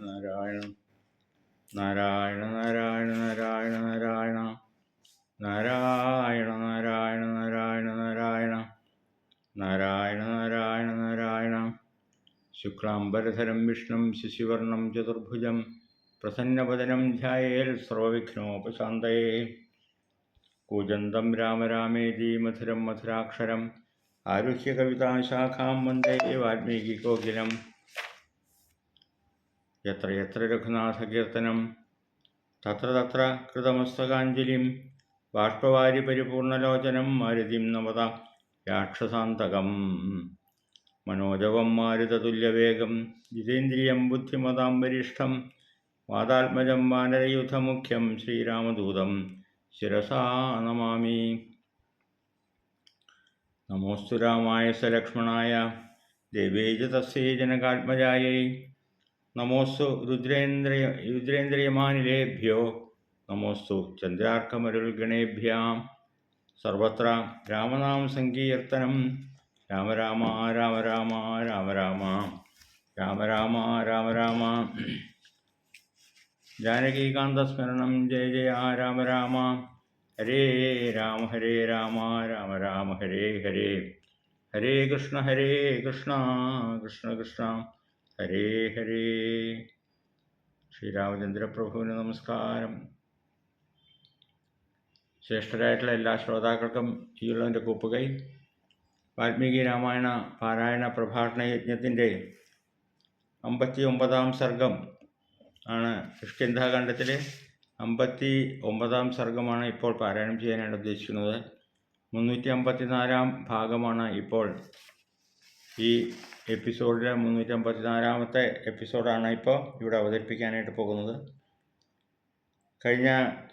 നാരായണ നാരായണ നാരായണ നാരായണ നാരായണ നാരായണ നാരായണ നാരായണ നാരായണ നാരായണ നാരായണ നാരായണ. ശുക്ലാംബരധരം വിഷ്ണും ശിശിവർണം ചതുർഭുജം പ്രസന്നപദനം ധ്യായേൽ സർവവിഘ്നോപശാന്തയേ. കൂജന്തം രാമരാമേതി മധുരം മധുരാക്ഷരം ആരുഹ്യ കവിതാശാഖാം വന്ദേ വാൽമീകികോകിലം യത്ര യത്ര രഘുനാഥകീർത്തനം? തത്ര തത്ര കൃതമസ്തകാഞ്ജലിം ബാഷ്പവാരി പരിപൂർണലോചനം മാരുതിം നവത രാക്ഷസാന്തകം. മനോജവം മാരുതതുല്യവേഗം ജിതേന്ദ്രിയം ബുദ്ധിമതാം വരിഷ്ഠം വാതാത്മജം വാനരയുധമുഖ്യം ശ്രീരാമദൂതം. ശിരസാ നമാമി. നമോസ്തു രാമായ സലക്ഷ്മണായ ദേവേജ തസ്യൈ ജനകാത്മജായൈ. നമോസ്തു രുദ്രേന്ദ്രിയ രുദ്രേന്ദ്രിയമാനിലേഭ്യോ. നമോസ്തു ചന്ദ്രാർക്കമരുൾഗണേഭ്യാം. സർവത്ര രാമനാമ സങ്കീർത്തനം. രാമ രാമ രാമ രാമ രാമ രാമ രാമ രാമ രാമ രാമ. ജാനകീകാന്തസ്മരണം ജയ ജയ രാമ രാമ. ഹരേ രാമ ഹരേ രാമ രാമ രാമ ഹരേ ഹരേ. ഹരേ കൃഷ്ണ ഹരേ കൃഷ്ണ കൃഷ്ണ കൃഷ്ണ. ഹരേ ഹരേ. ശ്രീരാമചന്ദ്രപ്രഭുവിന് നമസ്കാരം. ശ്രേഷ്ഠരായിട്ടുള്ള എല്ലാ ശ്രോതാക്കൾക്കും ഈയുള്ളതിന്റെ കൂപ്പുകൈ. വാൽമീകി രാമായണ പാരായണ പ്രഭാഷണ യജ്ഞത്തിന്റെ അമ്പത്തി ഒമ്പതാം സർഗം ആണ് കിഷ്കിന്ധാഖണ്ഡത്തിലെ അമ്പത്തി ഒമ്പതാം സർഗമാണ് ഇപ്പോൾ പാരായണം ചെയ്യാനായിട്ട് ഉദ്ദേശിക്കുന്നത്. മുന്നൂറ്റി അമ്പത്തിനാലാം ഭാഗമാണ് ഇപ്പോൾ ഈ എപ്പിസോഡിലെ മുന്നൂറ്റി അമ്പത്തിനാലാമത്തെ എപ്പിസോഡാണ് ഇപ്പോൾ ഇവിടെ അവതരിപ്പിക്കാനായിട്ട് പോകുന്നത്. കഴിഞ്ഞ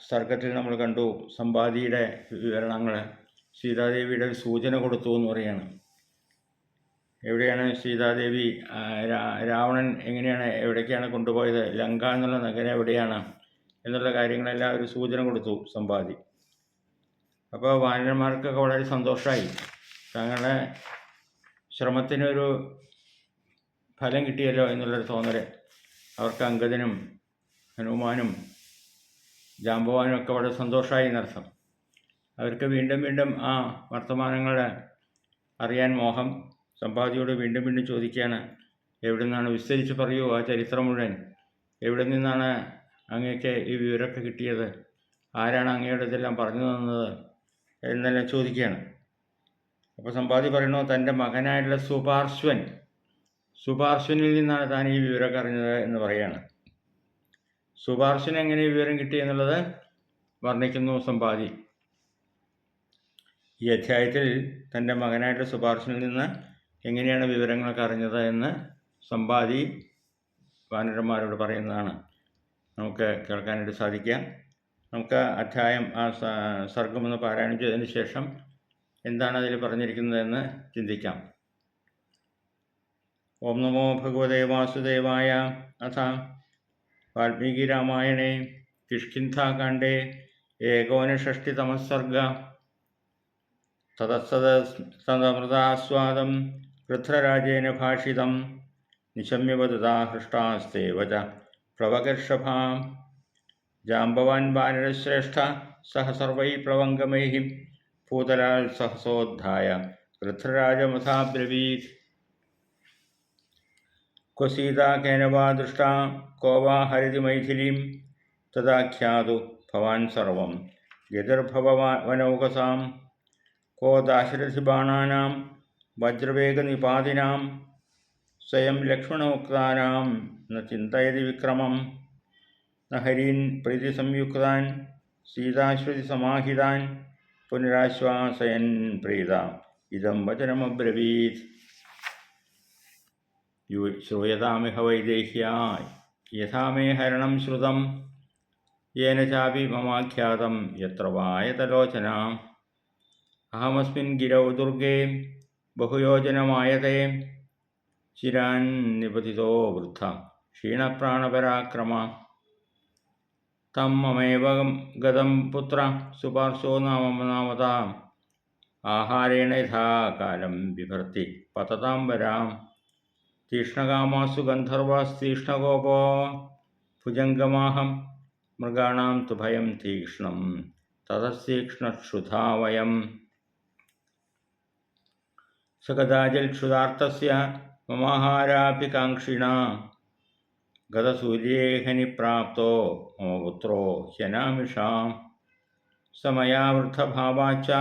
സർഗത്തിൽ നമ്മൾ കണ്ടു സമ്പാദിയുടെ വിവരണങ്ങൾ. സീതാദേവിയുടെ ഒരു സൂചന കൊടുത്തു എന്ന് പറയാണ്. എവിടെയാണ് സീതാദേവി രാവണൻ എങ്ങനെയാണ് എവിടേക്കാണ് കൊണ്ടുപോയത് ലങ്ക എന്നുള്ള നഗരം എവിടെയാണ് എന്നുള്ള കാര്യങ്ങളെല്ലാം ഒരു സൂചന കൊടുത്തു സമ്പാദി. അപ്പോൾ വാനരന്മാർക്കൊക്കെ വളരെ സന്തോഷമായി. തങ്ങളുടെ ശ്രമത്തിനൊരു ഫലം കിട്ടിയല്ലോ എന്നുള്ളൊരു തോന്നൽ അവർക്ക് അങ്കദനും ഹനുമാനും ജാമ്പവാനും ഒക്കെ വളരെ സന്തോഷമായി എന്നർത്ഥം. അവർക്ക് വീണ്ടും വീണ്ടും ആ വർത്തമാനങ്ങൾ അറിയാൻ മോഹം സമ്പാദിയോട് വീണ്ടും വീണ്ടും ചോദിക്കുകയാണ്. എവിടെ നിന്നാണ് വിസ്തരിച്ച് പറയൂ ആ ചരിത്രം മുഴുവൻ? എവിടെ നിന്നാണ് അങ്ങേക്ക് ഈ വിവരമൊക്കെ കിട്ടിയത്? ആരാണ് അങ്ങയുടെ ഇതെല്ലാം പറഞ്ഞു തന്നത്? എന്നെല്ലാം ചോദിക്കുകയാണ്. അപ്പോൾ സമ്പാദി പറയുന്നു തന്റെ മകനായിട്ടുള്ള സുപാർശ്വൻ സുപാർശ്വനിൽ നിന്നാണ് താൻ ഈ വിവരമൊക്കെ അറിഞ്ഞത് എന്ന് പറയാണ് സുപാർശ്വന് എങ്ങനെ വിവരം കിട്ടി എന്നുള്ളത് വർണിക്കുന്നു സമ്പാദി ഈ അധ്യായത്തിൽ തന്റെ മകനായിട്ടുള്ള സുപാർശ്വനിൽ നിന്ന് എങ്ങനെയാണ് വിവരങ്ങളൊക്കെ അറിഞ്ഞത് എന്ന് സമ്പാദി വാനരന്മാരോട് പറയുന്നതാണ്. നമുക്ക് കേൾക്കാനായിട്ട് സാധിക്കുക നമുക്ക് അധ്യായം ആ സർഗമൊന്ന് പാരായണം ചെയ്തതിന് ശേഷം എന്താണ് അതിൽ പറഞ്ഞിരിക്കുന്നതെന്ന് ചിന്തിക്കാം. ഓം നമോ ഭഗവതേ വാസുദേവായ അഥ വാൽമീകി രാമായണേ കിഷ്കിന്ധാകാണ്ഡേ ഏകോനഷഷ്ടിതമസർഗ തതസ്സദമൃതാസ്വാദം വൃദ്ധരാജേന ഭാഷിതം നിശമ്യവദതാ ഹൃഷ്ടാസ്തേ വച പ്ലവകർഷഭാം ജാമ്പവാൻ വാനരശ്രേഷ്ഠ സഹ സർവൈ പ്ലവംഗമൈ ഭൂതലാൽ സഹസോദ്ധായ വൃദ്ധരാജമസാദ്രവീ ക്വസീതാകേനവാ ദൃഷ്ട കോവാ ഹരിതി മൈഥിലീം തദാഖ്യാതു ഭവാൻ സർവം ഗതിർഭവനൗകസാം കോ ദാശരഥിബാണാനാം വജ്രവേഗനിപാതിനാം സ്വയം ലക്ഷ്മണോക്താനാം ന ചിന്തയതി വിക്രമം न ഹരീൻ പ്രീതിസംയുക്താൻ സീതാശ്വതി സമാഹിതാൻ പുനരാശ്വാസയൻ പ്രീത. ഇതം വചനമബ്രവീത്. യു ശ്രൂയതാമിഹ വൈദേഹ്യ യഥാമേ ഹരണം ശ്രുതം. യേന ചാപി മമാഖ്യാതം. യത്ര വായതലോചന. അഹമസ്മിൻ ഗിരൗ ദുർഗേ. ബഹുയോജനമായതേ. ചിരാൻ നിപതിതോ വൃദ്ധ. ക്ഷീണപ്രാണപരാക്രമ. തമ്മമേവ ഗതം പുത്ര സുപാർശോ നാമം നാമത ആഹാരേണ യഥാകാലം ബിഭർത്തി പതതാം വരാം തീക്ഷ്ണകാമാസു ഗന്ധർവാസ്തീക്ഷ്ണകോപോ ഭുജംഗമാഹം മൃഗാണാം തു ഭയം തീക്ഷ്ണം തതസ്തീക്ഷ്ണക്ഷുധാ വയം സകദാചൽ ക്ഷുതാർത്ഥസ്യ മമാഹാരാപി കാക്ഷിണ ഗതസൂര്യേഹനി പ്രാപ്തോ മമ പുത്രോ ശനാമിഷാം സമയാവൃദ്ധഭാവാച്ച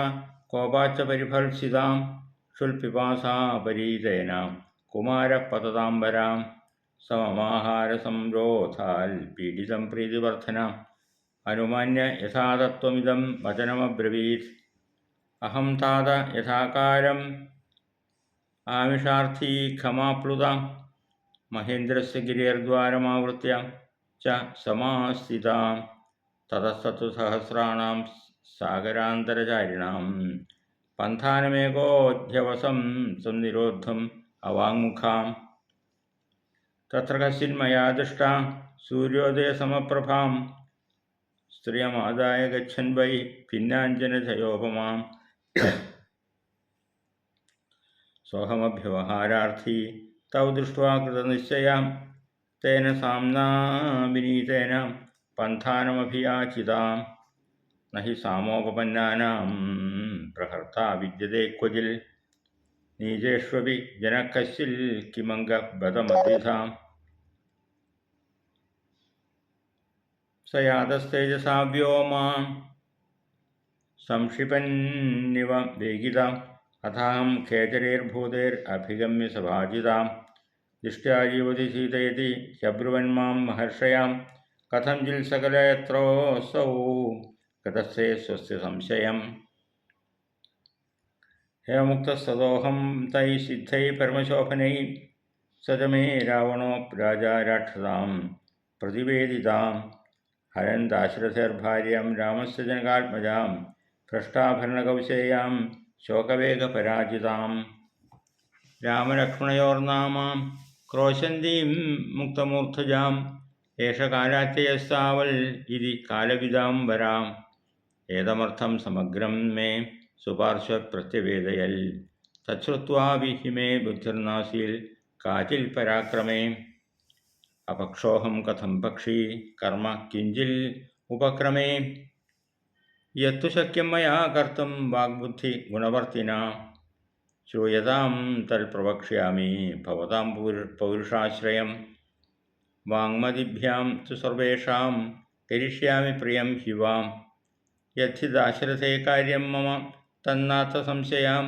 കോപാച്ച പരിഭത്സിതാം ക്ഷുൽപിപാസാപരീതേനാം കുമാരപതതാംബരാം സമമാഹാരസംരോധാൽ പീഡിതം പ്രീതിവർദ്ധനാം. അനുമാന്യ യഥാതത്വമിതം വചനമബ്രവീത്. അഹം താത യഥാകാരം ആമിഷാർത്ഥീ ഖമാപ്ലുതാം. महेन्द्रस्य से च समास्थिता ततस्तु सहस्राणां सागरान्तरचारिणां पन्थानमेकोऽध्यवसं संनिरोद्धुम् अवाङ्मुखां तत्र दृष्टा सूर्योदय सभा स्त्रियमादाय गच्छन् वै भिन्नाञ्जनधयोपमाम् सोऽहमभ्यवहारार्थी തൗ ദൃഷ്ട്വാ കൃതനിശ്ചയാം. തേന സാംനാ വിനീതേന. പന്ഥാനമഭിയാചിതാം. നഹി സാമോപപന്നാനാം. പ്രഹർത്ത വിദ്യതേ ക്വചിൽ. നീജേഷ്വപി ജനക്കശിൽ കിമംഗബദമതിധാം സയാതസ്തേജസാ വ്യോമാം സംക്ഷിപന്നിവ വേഗിതാം. अथाहं खेचरेर्भूतेरभिगम्य सभाजितां दृष्ट्या जीवति सीतयति ह्यब्रुवन्मां महर्षयां कथं जिल् सकलयत्रोऽसौ? गतस्थे स्वस्य संशयम्। हेमुक्तस्तदोऽहं तैः सिद्धैः परमशोभनैः। स च मे रावणो राजा राक्षसां प्रतिवेदितां हरन् दाशरथर्भार्यां रामस्य जनकात्मजां। भ्रष्टाभरणकौशेयां ശോകവേഗപരാജിതാം. രാമലക്ഷ്മണയോർനാമാം ക്രോശന്തീം മുക്തമൂർധജാം ഏഷ കാലാത്യയസ്താവൽ ഇതി കാലവിതാം വരാം. ഏതമർത്ഥം സമഗ്രം മേ സുപാർശ്വപ്രത്യവേദയൽ. തശ്രുത്വാപി हि मे ബുദ്ധിർനാസീൽ കാചിൽ പരാക്രമേ. അപക്ഷോഹം കഥം പക്ഷി കർമ്മ കിഞ്ചിൽ ഉപക്രമേ. യത്തു ശക്യം മയാ കർത്തും വാഗ്ബുദ്ധി ഗുണവർത്തിന ശ്രൂയതാം തൽ പ്രവക്ഷ്യാമി ഭവതാം പൗരുഷാശ്രയം വാങ്മതിഭ്യാം തു സർവേഷാം കരിഷ്യാമി പ്രിയം ശിവാം യദ്ധി ദാശരഥേ കാര്യം മമ തന്നാത്ത സംശയാം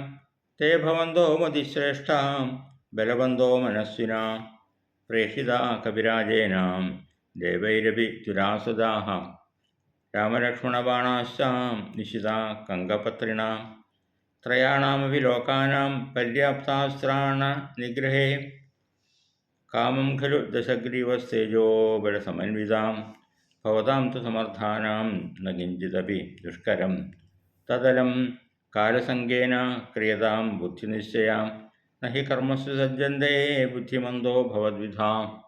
തേ ഭവന്തോ മതിശ്രേഷ്ഠാം ബലവന്തോ മനസ്വിന പ്രേഷിത കവിരാജേനാം ദേവൈരപി തുരാസുദാഹം രാമലക്ഷ്മണബാണാശ്ചാം നിശിത കങ്കപത്രിണാം ത്രയാണമപി ലോകാനാം പര്യാപ്താസ്ത്രാണ നിഗ്രഹേ. കാമം ഖലു ദശഗ്രീവസ്തേജോബലസമന്വിതാം ഭവതാം തു സമർത്ഥാനാം ന കിഞ്ചിദപി ദുഷ്കരം. തദലം കാലസംഗേന ക്രിയതാം ബുദ്ധിനിശ്ചയാം. ന ഹി കർമ്മസു സജ്ജന്തേ ബുദ്ധിമന്തോ ഭവദ്വിധാം.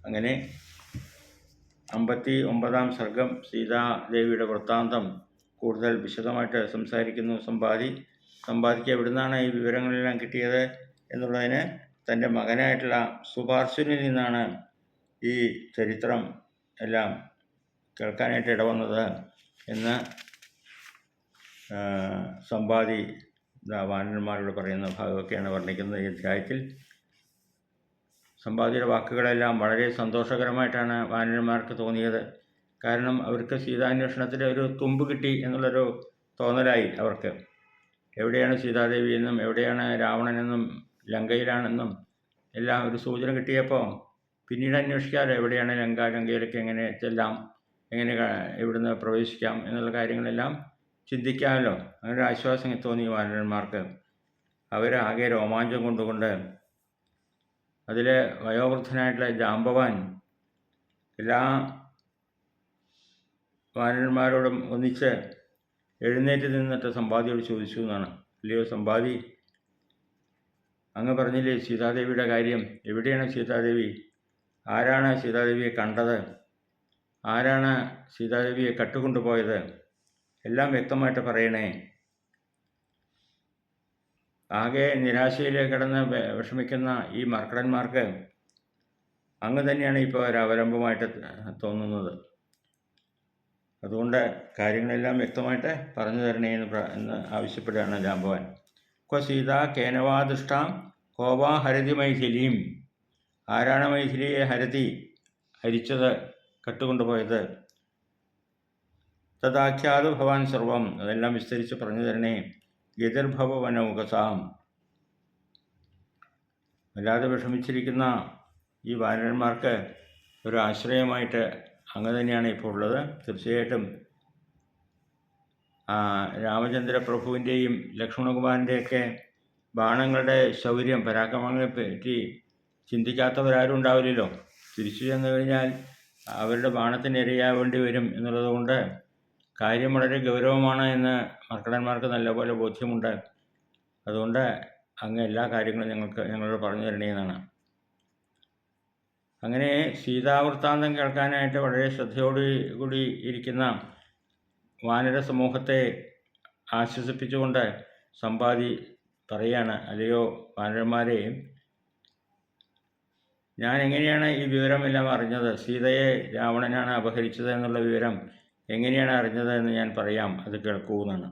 അങ്ങനെ അമ്പത്തി ഒമ്പതാം സർഗം സീതാദേവിയുടെ വൃത്താന്തം കൂടുതൽ വിശദമായിട്ട് സംസാരിക്കുന്നു. സമ്പാദി സമ്പാദിക്ക് എവിടുന്നാണ് ഈ വിവരങ്ങളെല്ലാം കിട്ടിയത് എന്നുള്ളതിന് തന്റെ മകനായിട്ടുള്ള സുപാർശ്വനിൽ നിന്നാണ് ഈ ചരിത്രം എല്ലാം കേൾക്കാനായിട്ട് ഇടവന്നത് എന്ന് സമ്പാദി വാനന്മാരോട് പറയുന്ന ഭാഗമൊക്കെയാണ് വർണിക്കുന്നത് ഈ അധ്യായത്തിൽ. സമ്പാദിയുടെ വാക്കുകളെല്ലാം വളരെ സന്തോഷകരമായിട്ടാണ് വാനരന്മാർക്ക് തോന്നിയത്. കാരണം അവർക്ക് സീതാന്വേഷണത്തിന്റെ ഒരു തുമ്പ് കിട്ടി എന്നുള്ളൊരു തോന്നലായി അവർക്ക്. എവിടെയാണ് സീതാദേവി എന്നും എവിടെയാണ് രാവണനെന്നും ലങ്കയിലാണെന്നും എല്ലാം ഒരു സൂചന കിട്ടിയപ്പോൾ പിന്നീട് അന്വേഷിക്കാറ് എവിടെയാണ് ലങ്ക ലങ്കയിലൊക്കെ എങ്ങനെ ചെല്ലാം എങ്ങനെ ഇവിടുന്ന് പ്രവേശിക്കാം എന്നുള്ള കാര്യങ്ങളെല്ലാം ചിന്തിക്കാമല്ലോ. അങ്ങനെ ഒരു ആശ്വാസം തോന്നി വാനരന്മാർക്ക്. അവരാകെ രോമാഞ്ചം കൊണ്ടുകൊണ്ട് അതിലെ വയോവൃദ്ധനായിട്ടുള്ള ജാംബവാൻ എല്ലാ വാനന്മാരോടും ഒന്നിച്ച് എഴുന്നേറ്റ് നിന്നിട്ട് സമ്പാദിയോട് ചോദിച്ചു എന്നാണ്. അല്ലയോ സമ്പാദി? അങ്ങ് പറഞ്ഞില്ലേ സീതാദേവിയുടെ കാര്യം? എവിടെയാണ് സീതാദേവി? ആരാണ് സീതാദേവിയെ കണ്ടത്? ആരാണ് സീതാദേവിയെ കട്ടുകൊണ്ടുപോയത്? എല്ലാം വ്യക്തമായിട്ട് പറയണേ. ആകെ നിരാശയിൽ കിടന്ന് വിഷമിക്കുന്ന ഈ മർക്കടന്മാർക്ക് അങ്ങ് തന്നെയാണ് ഇപ്പോൾ ഒരു അവലംബമായിട്ട് തോന്നുന്നത്. അതുകൊണ്ട് കാര്യങ്ങളെല്ലാം വ്യക്തമായിട്ട് പറഞ്ഞു തരണേ എന്ന് എന്ന് ആവശ്യപ്പെടുകയാണ് ജാമ്പവാൻ ക്വ സീത കേനവാദൃഷ്ടാം കോവാ ഹരതി മൈഥിലിയും ആരാണ് മൈഥിലിയെ ഹരതി ഹരിച്ചത് കട്ടുകൊണ്ടുപോയത്? തദാഖ്യാത് ഭവാൻ സർവം. അതെല്ലാം വിസ്തരിച്ച് പറഞ്ഞു തരണേ. ഗതിർഭവനൗകസാം വല്ലാതെ വിഷമിച്ചിരിക്കുന്ന ഈ ബാലന്മാർക്ക് ഒരു ആശ്രയമായിട്ട് അങ്ങ് തന്നെയാണ് ഇപ്പോൾ ഉള്ളത്. തീർച്ചയായിട്ടും രാമചന്ദ്ര പ്രഭുവിന്റെയും ലക്ഷ്മണകുമാരന്റെയൊക്കെ ബാണങ്ങളുടെ ശൗര്യം പരാക്രമങ്ങളെ പറ്റി ചിന്തിക്കാത്തവരാരും ഉണ്ടാവില്ലല്ലോ. തിരിച്ചു ചെന്ന് കഴിഞ്ഞാൽ അവരുടെ ബാണത്തിന് ഇരയാവേണ്ടി വരും എന്നുള്ളത് കൊണ്ട് കാര്യം വളരെ ഗൗരവമാണ് എന്ന് മർക്കടന്മാർക്ക് നല്ലപോലെ ബോധ്യമുണ്ട്. അതുകൊണ്ട് അങ്ങ് എല്ലാ കാര്യങ്ങളും ഞങ്ങൾക്ക് ഞങ്ങളോട് പറഞ്ഞു തരണേന്നാണ് അങ്ങനെ സീതാവൃത്താന്തം കേൾക്കാനായിട്ട് വളരെ ശ്രദ്ധയോടു കൂടി ഇരിക്കുന്ന വാനര സമൂഹത്തെ ആശ്വസിപ്പിച്ചുകൊണ്ട് സമ്പാദി പറയാണ് അല്ലയോ വാനരന്മാരെ ഞാൻ എങ്ങനെയാണ് ഈ വിവരമെല്ലാം അറിഞ്ഞത്? സീതയെ രാവണനാണ് അപഹരിച്ചത് എന്നുള്ള വിവരം എങ്ങനെയാണ് അറിഞ്ഞതെന്ന് ഞാൻ പറയാം. അത് കേൾക്കൂ എന്നാണ്.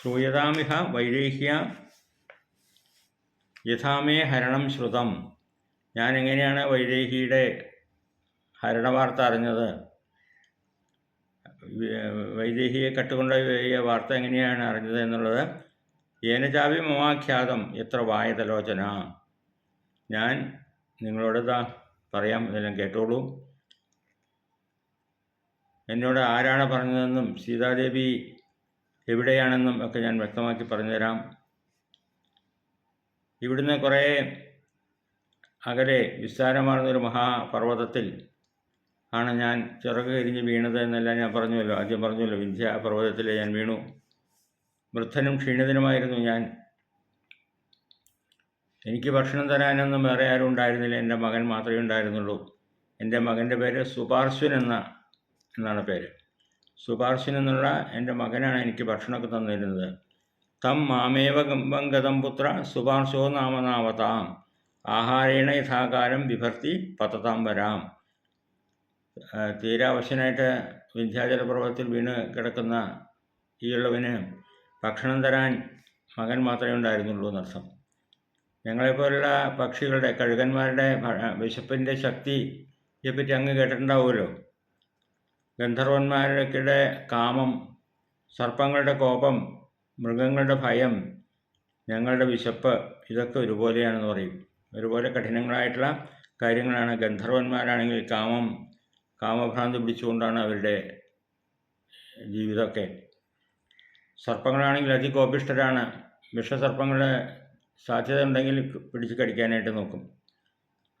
ശ്രൂയതാമിഹ വൈദേഹ്യ യഥാമേ ഹരണം ശ്രുതം. ഞാൻ എങ്ങനെയാണ് വൈദേഹിയുടെ ഹരണവാർത്ത അറിഞ്ഞത്? വൈദേഹിയെ കട്ടുകൊണ്ടുപോയ വാർത്ത എങ്ങനെയാണ് അറിഞ്ഞത് എന്നുള്ളത്? ഏനചാവി മമാഖ്യാതം എത്ര വായതലോചന. ഞാൻ നിങ്ങളോട് പറയാം ഇതെല്ലാം കേട്ടോളൂ. എന്നോട് ആരാണ് പറഞ്ഞതെന്നും സീതാദേവി എവിടെയാണെന്നും ഒക്കെ ഞാൻ വ്യക്തമാക്കി പറഞ്ഞുതരാം. ഇവിടുന്ന് കുറേ അകലെ വിസ്താരമാർന്നൊരു മഹാപർവതത്തിൽ ആണ് ഞാൻ ചിറക് കരിഞ്ഞ് വീണത് എന്നെല്ലാം ഞാൻ പറഞ്ഞുവല്ലോ. ആദ്യം പറഞ്ഞുവല്ലോ വിന്ധ്യ പർവതത്തിൽ ഞാൻ വീണു. വൃദ്ധനും ക്ഷീണിതനുമായിരുന്നു ഞാൻ. എനിക്ക് ഭക്ഷണം തരാനൊന്നും വേറെ ആരും ഉണ്ടായിരുന്നില്ല. എന്റെ മകൻ മാത്രമേ ഉണ്ടായിരുന്നുള്ളൂ. എന്റെ മകന്റെ പേര് സുപാർശ്വൻ എന്ന എന്നാണ് പേര്. സുപാർശ്വൻ എന്നുള്ള എന്റെ മകനാണ് എനിക്ക് ഭക്ഷണമൊക്കെ തന്നിരുന്നത്. തം മാമേവ ഗംബംഗദം പുത്ര സുപാർശോ നാമനാവതാം. ആഹാരേണ യഥാകാലം വിഭർത്തി പത്തതാം വരാം. തീരാവശ്യനായിട്ട് വിന്ധ്യാചല പർവതത്തിൽ വീണ് കിടക്കുന്ന ഈ ഉള്ളവന് ഭക്ഷണം തരാൻ മകൻ മാത്രമേ ഉണ്ടായിരുന്നുള്ളൂ എന്നർത്ഥം. ഞങ്ങളെപ്പോലുള്ള പക്ഷികളുടെ കഴുകന്മാരുടെ വിശപ്പിന്റെ ശക്തിയെപ്പറ്റി അങ്ങ് കേട്ടിട്ടുണ്ടാവുമല്ലോ. ഗന്ധർവന്മാരുടെ കാമം സർപ്പങ്ങളുടെ കോപം മൃഗങ്ങളുടെ ഭയം ഞങ്ങളുടെ വിശപ്പ് ഇതൊക്കെ ഒരുപോലെയാണെന്ന് പറയും. ഒരുപോലെ കഠിനങ്ങളായിട്ടുള്ള കാര്യങ്ങളാണ് ഗന്ധർവന്മാരാണെങ്കിൽ കാമം കാമഭ്രാന്തി പിടിച്ചുകൊണ്ടാണ് അവരുടെ ജീവിതമൊക്കെ. സർപ്പങ്ങളാണെങ്കിൽ അതികോപിഷ്ടരാണ് വിഷസർപ്പങ്ങളുടെ സാധ്യത ഉണ്ടെങ്കിൽ പിടിച്ച് കടിക്കാനായിട്ട് നോക്കും.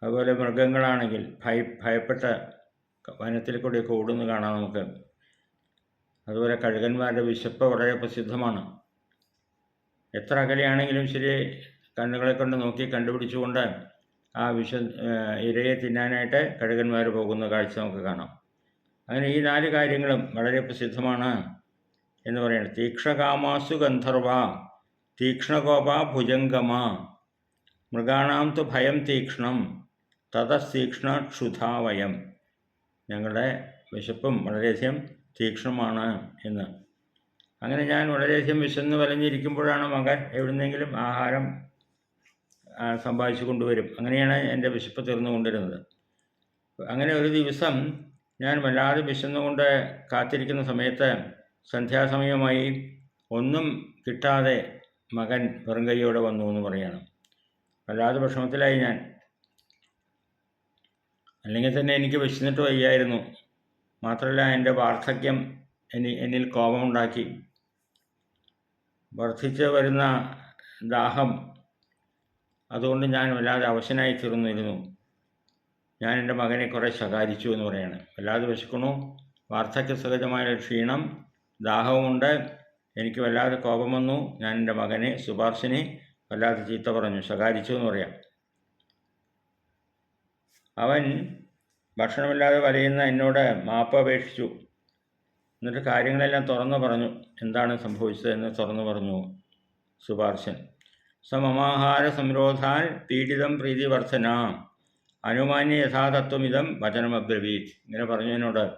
അതുപോലെ മൃഗങ്ങളാണെങ്കിൽ ഭയ ഭയപ്പെട്ട വനത്തിൽ കൂടി ഓടുന്നു കാണാം നമുക്ക്. അതുപോലെ കഴുകന്മാരുടെ വിശപ്പ് വളരെ പ്രസിദ്ധമാണ്. എത്ര അകലെയാണെങ്കിലും ശരി കണ്ണുകളെ കൊണ്ട് നോക്കി കണ്ടുപിടിച്ചുകൊണ്ട് ആ വിഷ ഇരയെ തിന്നാനായിട്ട് കഴുകന്മാർ പോകുന്ന കാഴ്ച നമുക്ക് കാണാം. അങ്ങനെ ഈ നാല് കാര്യങ്ങളും വളരെ പ്രസിദ്ധമാണ് എന്ന് പറയുന്നത്. തീക്ഷകാമാസു ഗന്ധർവ തീക്ഷ്ണകോപ ഭുജംഗമ മൃഗാണാം തു ഭയം തീക്ഷ്ണം തതസ്തീക്ഷ്ണ ക്ഷുധാവയം ഞങ്ങളുടെ വിശപ്പും വളരെയധികം തീക്ഷ്ണമാണ് എന്ന്. അങ്ങനെ ഞാൻ വളരെയധികം വിശന്ന് വലഞ്ഞിരിക്കുമ്പോഴാണ് മകൻ എവിടുന്നെങ്കിലും ആഹാരം സമ്പാദിച്ചു കൊണ്ടുവരും. അങ്ങനെയാണ് എന്റെ വിശപ്പ് തീർന്നുകൊണ്ടിരുന്നത്. അങ്ങനെ ഒരു ദിവസം ഞാൻ വല്ലാതെ വിശന്നുകൊണ്ട് കാത്തിരിക്കുന്ന സമയത്ത് സന്ധ്യാസമയമായി ഒന്നും കിട്ടാതെ മകൻ വെറും കൈയോടെ വന്നു എന്ന് പറയണം. വല്ലാതെ വിഷമത്തിലായി ഞാൻ. അല്ലെങ്കിൽ തന്നെ എനിക്ക് വിശന്നിട്ട് വയ്യായിരുന്നു. മാത്രമല്ല എന്റെ വാർദ്ധക്യം എനി എന്നിൽ കോപമുണ്ടാക്കി. വർദ്ധിച്ച് വരുന്ന ദാഹം അതുകൊണ്ട് ഞാൻ വല്ലാതെ അവശനായി തീർന്നിരുന്നു. ഞാൻ എന്റെ മകനെ കുറേ ശകാരിച്ചു എന്ന് പറയാണ്. വല്ലാതെ വിശക്കണു വാർദ്ധക്യ സഹജമായ ക്ഷീണം ദാഹവുമുണ്ട്. എനിക്ക് വല്ലാതെ കോപം വന്നു. ഞാൻ എന്റെ മകനെ സുഭാഷിനെ വല്ലാതെ ചീത്ത പറഞ്ഞു. ശകാരിച്ചു എന്ന് പറയാം. അവൻ ഭക്ഷണമില്ലാതെ വലയുന്ന എന്നോട് മാപ്പ് അപേക്ഷിച്ചു. എന്നിട്ട് കാര്യങ്ങളെല്ലാം തുറന്നു പറഞ്ഞു. എന്താണ് സംഭവിച്ചതെന്ന് തുറന്നു പറഞ്ഞു സുഭാർശൻ സമമാഹാര സംരോധാൻ പീഡിതം പ്രീതിവർദ്ധന അനുമാന്യ യഥാതത്വമിതം വചനമബ്രവീത് ഇങ്ങനെ പറഞ്ഞു എന്നോട്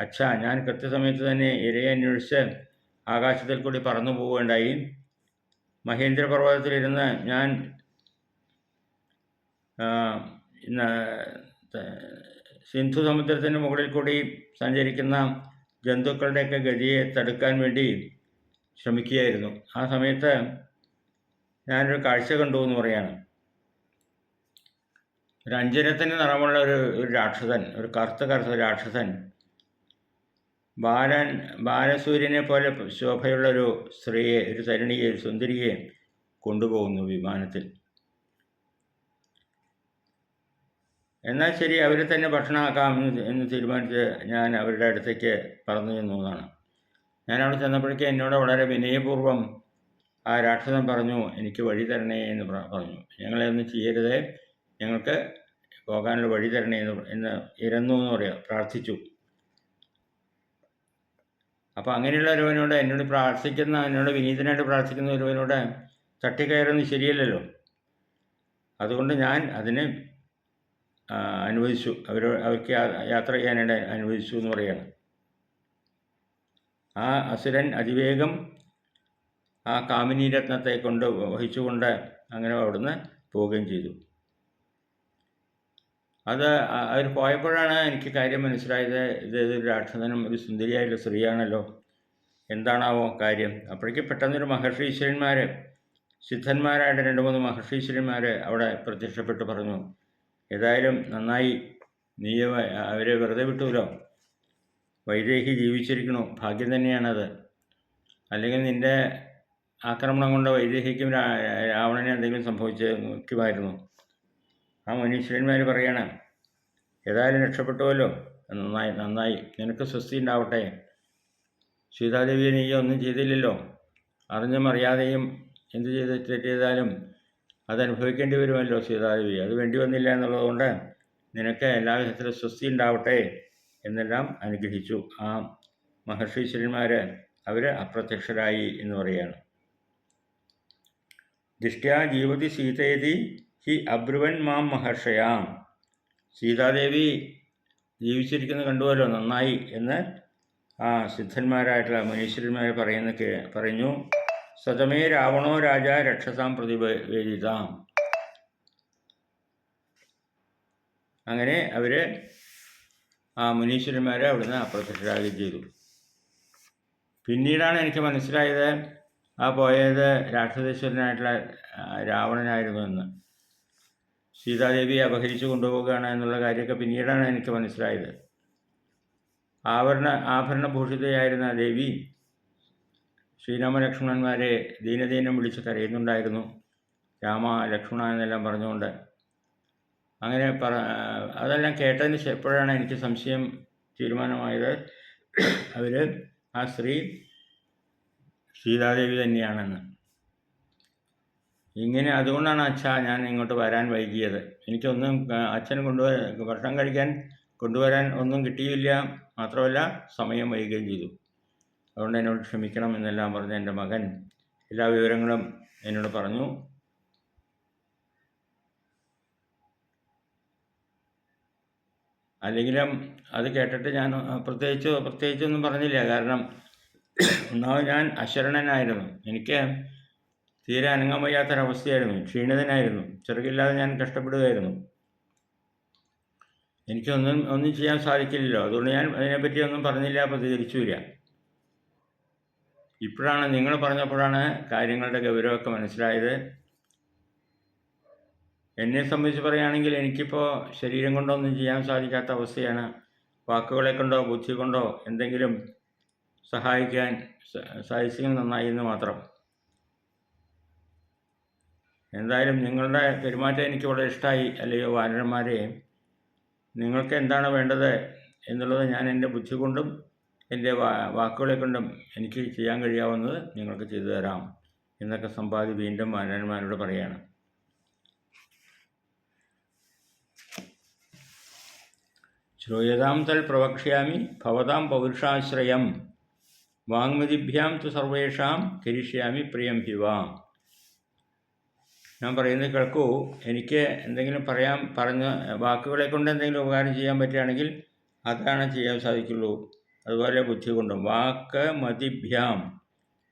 അച്ഛാ ഞാൻ കൃത്യസമയത്ത് തന്നെ ഇരയെ അന്വേഷിച്ച് ആകാശത്തിൽ കൂടി പറന്നു പോവുകയുണ്ടായി. മഹേന്ദ്രപർവതത്തിലിരുന്ന് ഞാൻ സിന്ധു സമുദ്രത്തിന് മുകളിൽ കൂടി സഞ്ചരിക്കുന്ന ജന്തുക്കളുടെയൊക്കെ ഗതിയെ തടുക്കാൻ വേണ്ടി ശ്രമിക്കുകയായിരുന്നു. ആ സമയത്ത് ഞാനൊരു കാഴ്ച കണ്ടു എന്ന് പറയാണ്. അഞ്ചരത്തിന് നിറമുള്ള ഒരു ഒരു രാക്ഷസൻ ഒരു കറുത്ത കറുത്ത രാക്ഷസൻ ബാലൻ ബാലസൂര്യനെ പോലെ ശോഭയുള്ള ഒരു സ്ത്രീയെ ഒരു തരുണിയെ ഒരു സുന്ദരിയെ കൊണ്ടുപോകുന്നു വിമാനത്തിൽ. എന്നാൽ ശരി അവരെ തന്നെ ഭക്ഷണമാക്കാം എന്ന് തീരുമാനിച്ച് ഞാൻ അവരുടെ അടുത്തേക്ക് പറഞ്ഞു ചെന്നു എന്നാണ്. ഞാൻ അവിടെ ചെന്നപ്പോഴേക്കും എന്നോട് വളരെ വിനയപൂർവം ആ രാക്ഷസൻ പറഞ്ഞു എനിക്ക് വഴി തരണേ എന്ന് പറഞ്ഞു. ഞങ്ങളെ ഒന്നും ചെയ്യരുതേ. ഞങ്ങൾക്ക് പോകാനുള്ള വഴി തരണേ എന്ന് എന്ന് ഇരന്നു എന്ന് പറയാം പ്രാർത്ഥിച്ചു. അപ്പോൾ അങ്ങനെയുള്ള ഒരുവനോട് എന്നോട് പ്രാർത്ഥിക്കുന്ന എന്നോട് വിനീതനായിട്ട് പ്രാർത്ഥിക്കുന്ന ഒരുവനോട് തട്ടിക്കയറുന്നത് ശരിയല്ലല്ലോ. അതുകൊണ്ട് ഞാൻ അതിനെ അനുവദിച്ചു. അവർ അവർക്ക് യാത്ര ചെയ്യാനായിട്ട് അനുവദിച്ചു എന്ന് പറയുകയാണ്. ആ അസുരൻ അതിവേഗം ആ കാമിനി രത്നത്തെ കൊണ്ട് വഹിച്ചുകൊണ്ട് അങ്ങനെ അവിടുന്ന് പോവുകയും ചെയ്തു. അത് അവർ പോയപ്പോഴാണ് എനിക്ക് കാര്യം മനസ്സിലായത്. ഇത് ഇതൊരു രാക്ഷസനും ഒരു സുന്ദരിയായിട്ടുള്ള സ്ത്രീയാണല്ലോ. എന്താണാവോ കാര്യം? അപ്പോഴേക്ക് പെട്ടെന്നൊരു മഹർഷീശ്വരന്മാർ സിദ്ധന്മാരായിട്ട് രണ്ട് മൂന്ന് മഹർഷീശ്വരന്മാർ അവിടെ പ്രത്യക്ഷപ്പെട്ട് പറഞ്ഞു ഏതായാലും നന്നായി. നീ അവരെ വെറുതെ വിട്ടുമല്ലോ വൈദേഹി ജീവിച്ചിരിക്കണു. ഭാഗ്യം തന്നെയാണത്. അല്ലെങ്കിൽ നിന്റെ ആക്രമണം കൊണ്ട് വൈദേഹിക്കും രാവണന് എന്തെങ്കിലും സംഭവിച്ചേക്കുമായിരുന്നു. ആ മുനീശ്വരന്മാർ പറയണം ഏതായാലും രക്ഷപ്പെട്ടുവല്ലോ? നന്നായി നന്നായി. നിനക്ക് സ്വസ്തി ഉണ്ടാവട്ടെ. സീതാദേവിയെ നീ ഒന്നും ചെയ്തില്ലല്ലോ. അറിഞ്ഞും അറിയാതെയും എന്ത് ചെയ്ത് തെറ്റെയ്താലും അതനുഭവിക്കേണ്ടി വരുമല്ലോ സീതാദേവി. അത് വേണ്ടി വന്നില്ല എന്നുള്ളതുകൊണ്ട് നിനക്ക് എല്ലാ വിധത്തിലും സ്വസ്തി ഉണ്ടാവട്ടെ എന്നെല്ലാം അനുഗ്രഹിച്ചു. ആ മഹർഷീശ്വരന്മാർ അവർ അപ്രത്യക്ഷരായി എന്ന് പറയുകയാണ് ദൃഷ്ട്യാ ജീവതി സീതയതി ഹി അബ്രുവൻ മാം മഹർഷയാം. സീതാദേവി ജീവിച്ചിരിക്കുന്നത് കണ്ടുവല്ലോ നന്നായി എന്ന്. ആ സിദ്ധന്മാരായിട്ടുള്ള മനുഷ്യന്മാർ പറയുന്ന പറഞ്ഞു. സതമേ രാവണോ രാജ രക്ഷസാം പ്രതിവേദിതാം അങ്ങനെ അവർ ആ മുനീശ്വരന്മാരെ അവിടുന്ന് അപ്രത്യക്ഷരാകുകയും ചെയ്തു. പിന്നീടാണ് എനിക്ക് മനസ്സിലായത് ആ പോയത് രാക്ഷസേശ്വരനായിട്ടുള്ള രാവണനായിരുന്നു എന്ന്. സീതാദേവിയെ അപഹരിച്ചു കൊണ്ടുപോവുകയാണ് എന്നുള്ള കാര്യമൊക്കെ പിന്നീടാണ് എനിക്ക് മനസ്സിലായത്. ആഭരണ ആഭരണഭൂഷിതയായിരുന്ന ദേവി ശ്രീരാമലക്ഷ്മണന്മാരെ ദീനദീനം വിളിച്ച് കരയുന്നുണ്ടായിരുന്നു. രാമ ലക്ഷ്മണ എന്നെല്ലാം പറഞ്ഞുകൊണ്ട്. അങ്ങനെ പറ അതെല്ലാം കേട്ടതിന് എപ്പോഴാണ് എനിക്ക് സംശയം തീരുമാനമായത്. അവർ ആ സ്ത്രീ സീതാദേവി തന്നെയാണെന്ന്. ഇങ്ങനെ അതുകൊണ്ടാണ് അച്ഛാ ഞാൻ ഇങ്ങോട്ട് വരാൻ വൈകിയത്. എനിക്കൊന്നും അച്ഛൻ കൊണ്ടുവരാൻ ഭക്ഷണം കഴിക്കാൻ കൊണ്ടുവരാൻ ഒന്നും കിട്ടിയില്ല. മാത്രമല്ല സമയം വൈകുകയും ചെയ്തു. അതുകൊണ്ട് എന്നോട് ക്ഷമിക്കണം എന്നെല്ലാം പറഞ്ഞ് എന്റെ മകൻ എല്ലാ വിവരങ്ങളും എന്നോട് പറഞ്ഞു. അല്ലെങ്കിലും അത് കേട്ടിട്ട് ഞാൻ പ്രത്യേകിച്ച് പ്രത്യേകിച്ചൊന്നും പറഞ്ഞില്ല. കാരണം ഒന്നാമത് ഞാൻ അശരണനായിരുന്നു. എനിക്ക് തീരെ അനങ്ങാൻ വയ്യാത്തൊരവസ്ഥയായിരുന്നു ക്ഷീണിതനായിരുന്നു. ചെറുകില്ലാതെ ഞാൻ കഷ്ടപ്പെടുകയായിരുന്നു. എനിക്കൊന്നും ഒന്നും ചെയ്യാൻ സാധിക്കില്ലല്ലോ. അതുകൊണ്ട് ഞാൻ അതിനെപ്പറ്റി ഒന്നും പറഞ്ഞില്ല പ്രതികരിച്ചില്ല ഇപ്പോഴാണ് നിങ്ങൾ പറഞ്ഞപ്പോഴാണ് കാര്യങ്ങളുടെ ഗൗരവമൊക്കെ മനസ്സിലായത്. എന്നെ സംബന്ധിച്ച് പറയുകയാണെങ്കിൽ എനിക്കിപ്പോൾ ശരീരം കൊണ്ടൊന്നും ചെയ്യാൻ സാധിക്കാത്ത അവസ്ഥയാണ്. വാക്കുകളെ കൊണ്ടോ ബുദ്ധി കൊണ്ടോ എന്തെങ്കിലും സഹായിക്കാൻ സാധിച്ചെങ്കിൽ നന്നായി എന്ന് മാത്രം. എന്തായാലും നിങ്ങളുടെ പെരുമാറ്റം എനിക്ക് വളരെ ഇഷ്ടമായി അല്ലയോ വാനരന്മാരെ. നിങ്ങൾക്ക് എന്താണ് വേണ്ടത് എന്നുള്ളത് ഞാൻ എന്റെ ബുദ്ധി കൊണ്ടും എന്റെ വാക്കുകളെ കൊണ്ടും എനിക്ക് ചെയ്യാൻ കഴിയാവുന്നത് നിങ്ങൾക്ക് ചെയ്തു തരാം എന്നൊക്കെ സമ്പാദി വീണ്ടും വാനരന്മാരോട് പറയാണ്. ശ്രൂയതാം തൽ പ്രവക്ഷ്യാമി ഭവതാം പൗരുഷാശ്രയം. വാങ്മതിഭ്യാം തു സർവേഷാം കരിഷ്യാമി പ്രിയം ഹിവ. ഞാൻ പറയുന്നത് കേൾക്കൂ. എനിക്ക് എന്തെങ്കിലും പറയാൻ പറഞ്ഞ വാക്കുകളെ കൊണ്ട് എന്തെങ്കിലും ഉപകാരം ചെയ്യാൻ പറ്റുകയാണെങ്കിൽ അതാണ് ചെയ്യാൻ സാധിക്കുള്ളൂ. അതുപോലെ ബുദ്ധി കൊണ്ടും. വാക്ക് മതിഭ്യാം.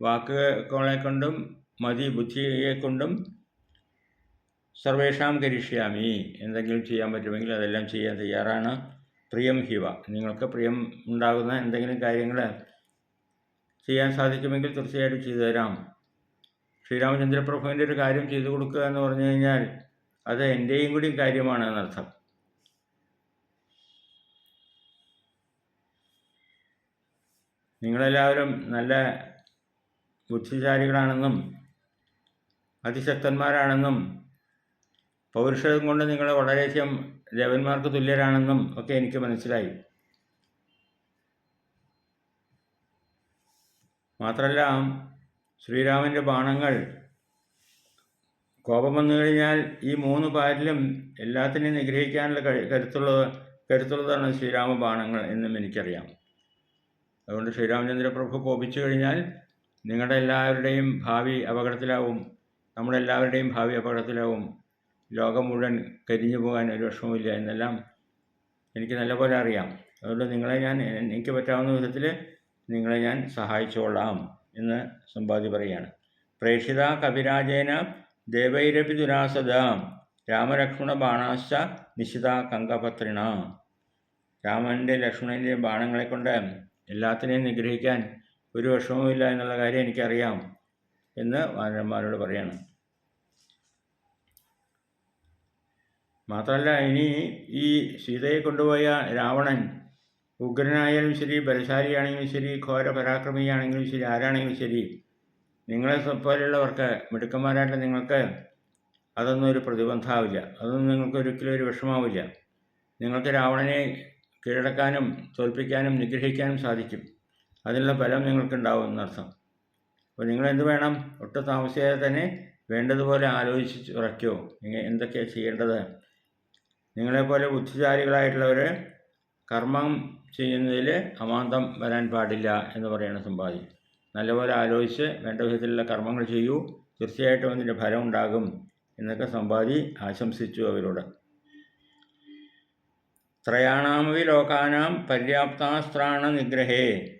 വാക്കുകളെ കൊണ്ടും മതി ബുദ്ധിയെ കൊണ്ടും സർവേഷാം കരിഷ്യാമി. എന്തെങ്കിലും ചെയ്യാൻ പറ്റുമെങ്കിൽ അതെല്ലാം ചെയ്യാൻ തയ്യാറാണ്. പ്രിയം ഹിവ. നിങ്ങൾക്ക് പ്രിയം ഉണ്ടാകുന്ന എന്തെങ്കിലും കാര്യങ്ങൾ ചെയ്യാൻ സാധിക്കുമെങ്കിൽ തീർച്ചയായിട്ടും ചെയ്തു തരാം. ശ്രീരാമചന്ദ്രപ്രഭുവിന്റെ ഒരു കാര്യം ചെയ്തു കൊടുക്കുക എന്ന് പറഞ്ഞു കഴിഞ്ഞാൽ അത് എന്റെയും കൂടി കാര്യമാണ് എന്നർത്ഥം. നിങ്ങളെല്ലാവരും നല്ല ബുദ്ധിശാലികളാണെന്നും അതിശക്തന്മാരാണെന്നും പൗരുഷം കൊണ്ട് നിങ്ങൾ വളരെയധികം ദേവന്മാർക്ക് തുല്യരാണെന്നും ഒക്കെ എനിക്ക് മനസ്സിലായി. മാത്രമല്ല ശ്രീരാമന്റെ ബാണങ്ങൾ. കോപം വന്നു കഴിഞ്ഞാൽ ഈ മൂന്ന് പാരിലും എല്ലാത്തിനെയും നിഗ്രഹിക്കാനുള്ള കരുത്തുള്ള കരുത്തുള്ളതാണ് ശ്രീരാമ ബാണങ്ങൾ എന്നും എനിക്കറിയാം. അതുകൊണ്ട് ശ്രീരാമചന്ദ്രപ്രഭു കോപിച്ചു കഴിഞ്ഞാൽ നിങ്ങളുടെ എല്ലാവരുടെയും ഭാവി അപകടത്തിലാവും. നമ്മളെല്ലാവരുടെയും ഭാവി അപകടത്തിലാവും. ലോകം മുഴുവൻ കരിഞ്ഞു പോകാൻ ഒരു വിഷമമില്ല എന്നെല്ലാം എനിക്ക് നല്ലപോലെ അറിയാം. അതുകൊണ്ട് നിങ്ങളെ ഞാൻ എനിക്ക് പറ്റാവുന്ന വിധത്തിൽ നിങ്ങളെ ഞാൻ സഹായിച്ചോളാം. എന്ന് സമ്പാദി പറയുകയാണ്. പ്രേക്ഷിത കവിരാജേന ദേവൈരപി ദുരാസദാം രാമലക്ഷ്മണ ബാണാശ നിശിത കങ്കപത്രിണ രാമന്റെ ലക്ഷ്മണന്റെ ബാണങ്ങളെ കൊണ്ട് എല്ലാത്തിനെയും നിഗ്രഹിക്കാൻ ഒരു വിഷമവുമില്ല എന്നുള്ള കാര്യം എനിക്കറിയാം എന്ന് വാനരന്മാരോട് പറയാണ്. മാത്രമല്ല ഇനി ഈ സീതയെ കൊണ്ടുപോയ രാവണൻ ഉഗ്രനായാലും ശരി ബലശാലിയാണെങ്കിലും ശരി ഘോര പരാക്രമിയാണെങ്കിലും ശരി ആരാണെങ്കിലും ശരി നിങ്ങളെ പോലെയുള്ളവർക്ക് മിടുക്കന്മാരായിട്ട് നിങ്ങൾക്ക് അതൊന്നും ഒരു പ്രതിബന്ധമാവില്ല അതൊന്നും നിങ്ങൾക്ക് ഒരിക്കലും ഒരു വിഷമാവില്ല നിങ്ങൾക്ക് രാവണനെ കീഴടക്കാനും തോൽപ്പിക്കാനും നിഗ്രഹിക്കാനും സാധിക്കും. അതിനുള്ള ഫലം നിങ്ങൾക്കുണ്ടാവും എന്നർത്ഥം അപ്പോൾ നിങ്ങൾ എന്ത് വേണം? ഒട്ടും താമസിയാതെ തന്നെ വേണ്ടതുപോലെ ആലോചിച്ച് ഉറയ്ക്കോ. എന്തൊക്കെയാണ് ചെയ്യേണ്ടത്? നിങ്ങളെപ്പോലെ ബുദ്ധിശാലികളായിട്ടുള്ളവർ കർമ്മം ചെയ്യുന്നതിൽ അമാന്തം വരാൻ പാടില്ല എന്ന് പറയുന്ന സമ്പാദി നല്ലപോലെ ആലോചിച്ച് വേണ്ട വിധത്തിലുള്ള കർമ്മങ്ങൾ ചെയ്യൂ. തീർച്ചയായിട്ടും അതിന്റെ ഫലം ഉണ്ടാകും എന്നൊക്കെ സമ്പാദി ആശംസിച്ചു അവരോട്. ത്രയാണാമവി ലോകാനാം പര്യാപ്താസ്ത്രാണ നിഗ്രഹേ.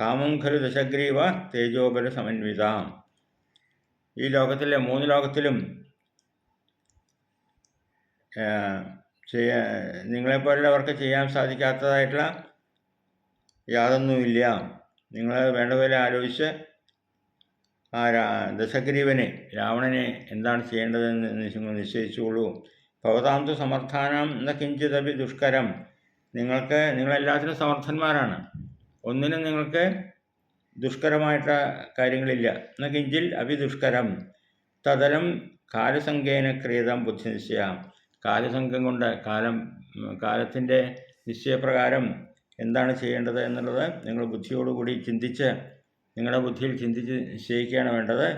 കാമം ഖലു ദശഗ്രീവ തേജോബല സമന്വിത. ഈ ലോകത്തിലെ മൂന്ന് ലോകത്തിലും ചെയ്യാ നിങ്ങളെപ്പോലുള്ളവർക്ക് ചെയ്യാൻ സാധിക്കാത്തതായിട്ടുള്ള യാതൊന്നുമില്ല. നിങ്ങൾ വേണ്ടപോലെ ആലോചിച്ച് ആ രാ ദശഗ്രീവനെ രാവണനെ എന്താണ് ചെയ്യേണ്ടതെന്ന് നിങ്ങൾ നിശ്ചയിച്ചുകൊള്ളൂ ഭവതാന്തു സമർത്ഥാനം എന്ന കിഞ്ചിതപി ദുഷ്കരം. നിങ്ങൾക്ക് നിങ്ങളെല്ലാത്തിനും സമർത്ഥന്മാരാണ്. ഒന്നിനും നിങ്ങൾക്ക് ദുഷ്കരമായിട്ടുള്ള കാര്യങ്ങളില്ല. എന്ന കിഞ്ചിൽ അഭിദുഷ്കരം തതലം കാലസംഖ്യേന ക്രിയതം ബുദ്ധിനിശ്ചയം. കാലസംഖ്യം കൊണ്ട് കാലം കാലത്തിന്റെ നിശ്ചയപ്രകാരം എന്താണ് ചെയ്യേണ്ടത് എന്നുള്ളത് നിങ്ങൾ ബുദ്ധിയോടുകൂടി ചിന്തിച്ച് നിങ്ങളുടെ ബുദ്ധിയിൽ ചിന്തിച്ച് നിശ്ചയിക്കുകയാണ് വേണ്ടത്.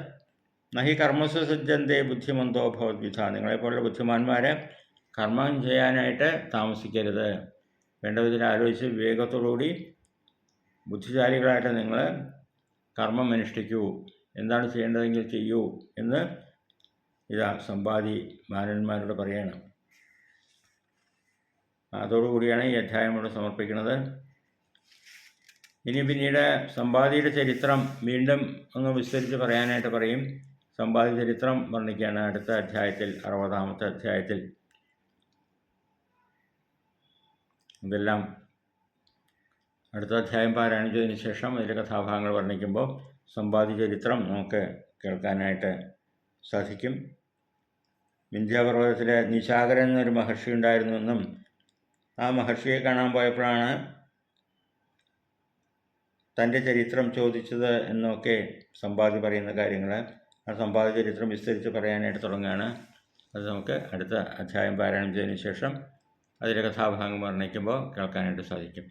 നഹി കർമ്മസു സജ്ജന്തേ ബുദ്ധിമന്തോ ഭവദ്വിധ. നിങ്ങളെപ്പോലുള്ള ബുദ്ധിമാന്മാരെ കർമ്മം ചെയ്യാനായിട്ട് താമസിക്കരുത്. വേണ്ട വിധത്തിൽ ആലോചിച്ച് വിവേകത്തോടുകൂടി ബുദ്ധിശാലികളായിട്ട് നിങ്ങൾ കർമ്മം അനുഷ്ഠിക്കൂ. എന്താണ് ചെയ്യേണ്ടതെങ്കിൽ ചെയ്യൂ എന്ന് ഇതാ സമ്പാദി മാനന്മാരോട് പറയണം. അതോടുകൂടിയാണ് ഈ അധ്യായം ഇവിടെ സമർപ്പിക്കുന്നത്. ഇനി പിന്നീട് സമ്പാദിയുടെ ചരിത്രം വീണ്ടും ഒന്ന് വിസ്തരിച്ച് പറയാനായിട്ട് പറയും. സമ്പാദി ചരിത്രം വർണിക്കുകയാണ് അടുത്ത അധ്യായത്തിൽ അറുപതാമത്തെ അധ്യായത്തിൽ. ഇതെല്ലാം അടുത്ത അധ്യായം പാരായണം ശേഷം അതിലെ കഥാഭാഗങ്ങൾ വർണിക്കുമ്പോൾ സമ്പാദി ചരിത്രം നമുക്ക് കേൾക്കാനായിട്ട് സാധിക്കും. വിന്ധ്യാപർവതത്തിലെ നിശാകരൻ എന്നൊരു മഹർഷി ഉണ്ടായിരുന്നെന്നും ആ മഹർഷിയെ കാണാൻ പോയപ്പോഴാണ് തന്റെ ചരിത്രം ചോദിച്ചത് എന്നൊക്കെ സമ്പാദി പറയുന്ന കാര്യങ്ങൾ. ആ സംഭാവ്യ ചരിത്രം വിസ്തരിച്ച് പറയാനായിട്ട് തുടങ്ങുകയാണ്. അത് നമുക്ക് അടുത്ത അധ്യായം പാരായണം ചെയ്തതിന് ശേഷം അതിലെ കഥാഭാഗം വർണിക്കുമ്പോൾ കേൾക്കാനായിട്ട് സാധിക്കും.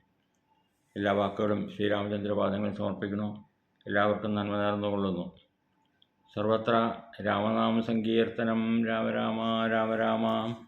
എല്ലാ വാക്കുകളും ശ്രീരാമചന്ദ്രപാദങ്ങളിൽ സമർപ്പിക്കുന്നു. എല്ലാവർക്കും നന്മ നേർന്നുകൊള്ളുന്നു. സർവത്ര രാമനാമ സങ്കീർത്തനം രാമ രാമ രാമ രാമ.